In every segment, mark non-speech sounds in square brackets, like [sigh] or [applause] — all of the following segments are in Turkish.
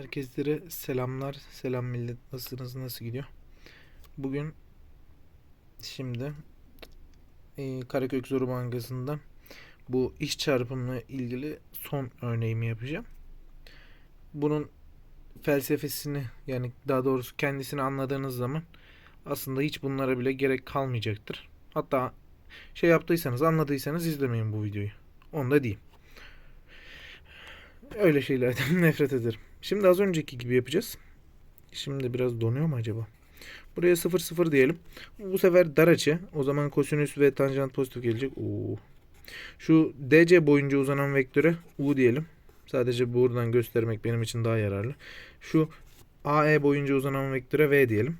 Herkeslere selamlar. Selam millet. Nasılsınız? Nasıl gidiyor? Bugün şimdi e, Karakök Zoru Bankası'nda bu iş çarpımla ilgili son örneğimi yapacağım. Bunun felsefesini yani daha doğrusu kendisini anladığınız zaman aslında hiç bunlara bile gerek kalmayacaktır. Hatta şey yaptıysanız anladıysanız izlemeyin bu videoyu. Onu da diyeyim. Öyle şeylerden [laughs] nefret ederim. Şimdi az önceki gibi yapacağız. Şimdi biraz donuyor mu acaba? Buraya 0 0 diyelim. Bu sefer dar açı. O zaman kosinüs ve tanjant pozitif gelecek. Oo. Şu DC boyunca uzanan vektöre U diyelim. Sadece buradan göstermek benim için daha yararlı. Şu AE boyunca uzanan vektöre V diyelim.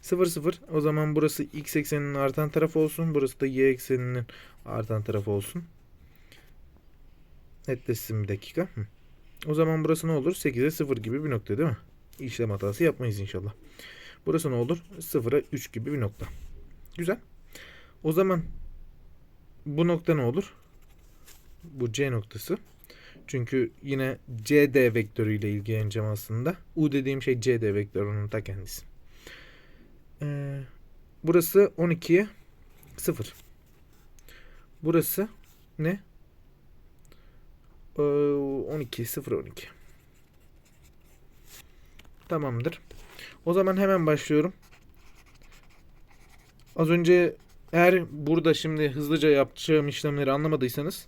0 0. O zaman burası x ekseninin artan tarafı olsun. Burası da y ekseninin artan tarafı olsun. Netleşsin bir dakika. Hı. O zaman burası ne olur? 8'e 0 gibi bir nokta değil mi? İşlem hatası yapmayız inşallah. Burası ne olur? 0'a 3 gibi bir nokta. Güzel. O zaman bu nokta ne olur? Bu C noktası. Çünkü yine CD vektörüyle ilgileneceğim aslında. U dediğim şey CD vektörünün ta kendisi. Ee, burası 12'ye 0. Burası ne? Ee, 12 0 12. Tamamdır. O zaman hemen başlıyorum. Az önce eğer burada şimdi hızlıca yapacağım işlemleri anlamadıysanız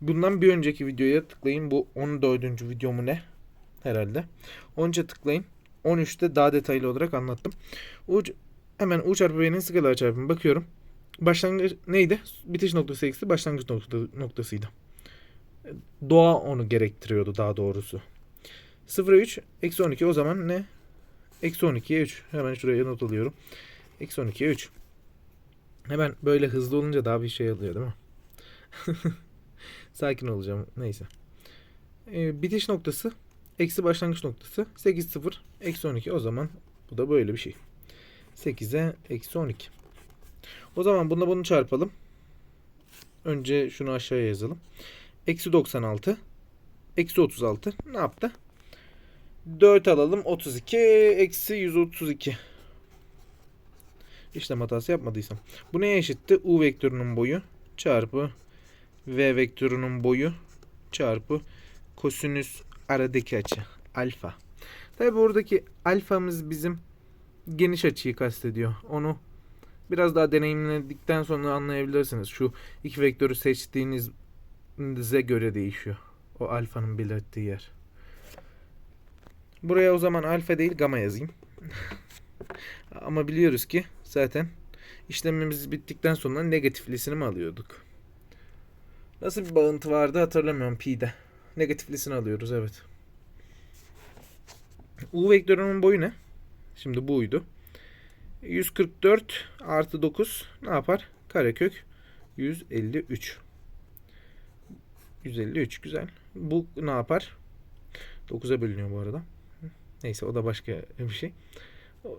bundan bir önceki videoya tıklayın. Bu 14. video mu ne? Herhalde. Onca tıklayın. 13'te daha detaylı olarak anlattım. U, hemen U çarpı V'nin skalar çarpımı bakıyorum. Başlangıç neydi? Bitiş noktası eksi başlangıç nokta, noktasıydı doğa onu gerektiriyordu daha doğrusu. 0'a 3 eksi 12 o zaman ne? Eksi 12'ye 3. Hemen şuraya not alıyorum. Eksi 12'ye 3. Hemen böyle hızlı olunca daha bir şey alıyor değil mi? [laughs] Sakin olacağım. Neyse. Ee, bitiş noktası eksi başlangıç noktası 8 0 eksi 12 o zaman bu da böyle bir şey. 8'e eksi 12. O zaman bununla bunu çarpalım. Önce şunu aşağıya yazalım. Eksi 96. Eksi 36. Ne yaptı? 4 alalım. 32. Eksi 132. İşlem hatası yapmadıysam. Bu neye eşitti? U vektörünün boyu çarpı V vektörünün boyu çarpı kosinüs aradaki açı. Alfa. Tabi buradaki alfamız bizim geniş açıyı kastediyor. Onu biraz daha deneyimledikten sonra anlayabilirsiniz. Şu iki vektörü seçtiğiniz size göre değişiyor. O alfanın belirttiği yer. Buraya o zaman alfa değil gamma yazayım. [laughs] Ama biliyoruz ki zaten işlemimiz bittikten sonra negatiflisini mi alıyorduk? Nasıl bir bağıntı vardı hatırlamıyorum pi'de. Negatiflisini alıyoruz evet. U vektörünün boyu ne? Şimdi buydu. 144 artı 9 ne yapar? Karekök 153. 153 güzel. Bu ne yapar? 9'a bölünüyor bu arada. Neyse o da başka bir şey.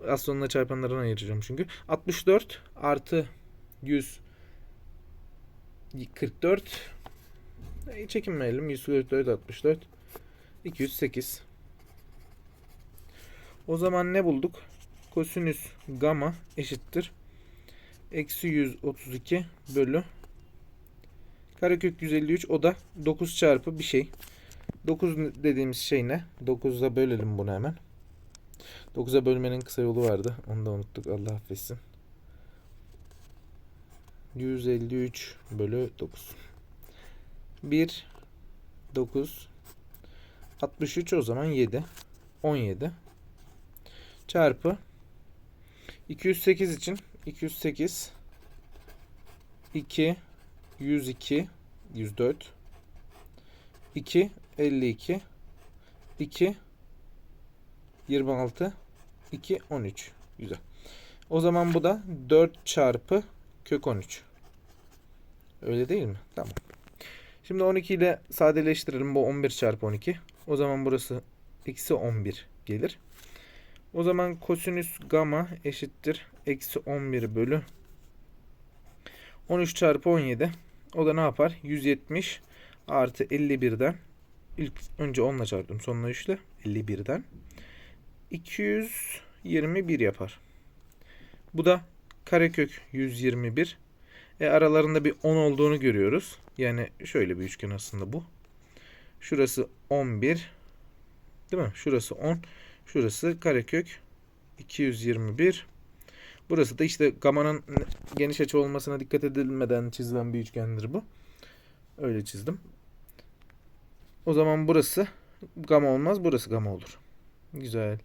Az sonuna çarpanlarını ayıracağım çünkü. 64 artı 144 e, çekinmeyelim. 144 64 208 O zaman ne bulduk? Kosinüs gamma eşittir. Eksi 132 bölü Karekök 153 o da 9 çarpı bir şey. 9 dediğimiz şey ne? 9'a bölelim bunu hemen. 9'a bölmenin kısa yolu vardı. Onu da unuttuk. Allah affetsin. 153 bölü 9. 1 9 63 o zaman 7 17 çarpı 208 için 208 2 102 104 2 52 2 26 2 13 güzel. O zaman bu da 4 çarpı kök 13. Öyle değil mi? Tamam. Şimdi 12 ile sadeleştirelim. Bu 11 çarpı 12. O zaman burası eksi 11 gelir. O zaman kosinüs gamma eşittir. Eksi 11 bölü 13 çarpı 17 o da ne yapar? 170 artı 51'den ilk önce 10 ile çarptım sonra 3 ile 51'den 221 yapar. Bu da karekök 121. E aralarında bir 10 olduğunu görüyoruz. Yani şöyle bir üçgen aslında bu. Şurası 11. Değil mi? Şurası 10. Şurası karekök 221. Burası da işte gamanın geniş açı olmasına dikkat edilmeden çizilen bir üçgendir bu. Öyle çizdim. O zaman burası gama olmaz, burası gama olur. Güzel.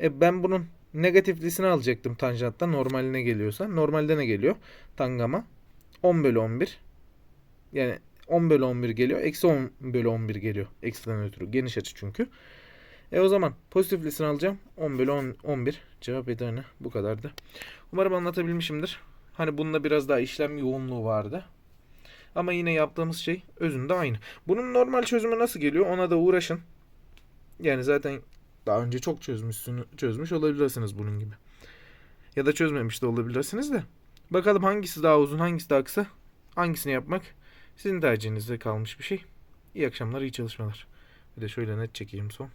E ben bunun negatiflisini alacaktım tanjantta normaline geliyorsa. Normalde ne geliyor? Tangama 10 bölü 11. Yani 10 bölü 11 geliyor. Eksi 10 bölü 11 geliyor. Eksiden ötürü. Geniş açı çünkü. E o zaman pozitiflisini alacağım. 10 bölü 10, 11. Cevap Edirne. Bu kadardı. Umarım anlatabilmişimdir. Hani bunda biraz daha işlem yoğunluğu vardı. Ama yine yaptığımız şey özünde aynı. Bunun normal çözümü nasıl geliyor ona da uğraşın. Yani zaten daha önce çok çözmüşsünüz, çözmüş olabilirsiniz bunun gibi. Ya da çözmemiş de olabilirsiniz de. Bakalım hangisi daha uzun, hangisi daha kısa, hangisini yapmak sizin tercihinizde kalmış bir şey. İyi akşamlar, iyi çalışmalar. Bir de şöyle net çekeyim son.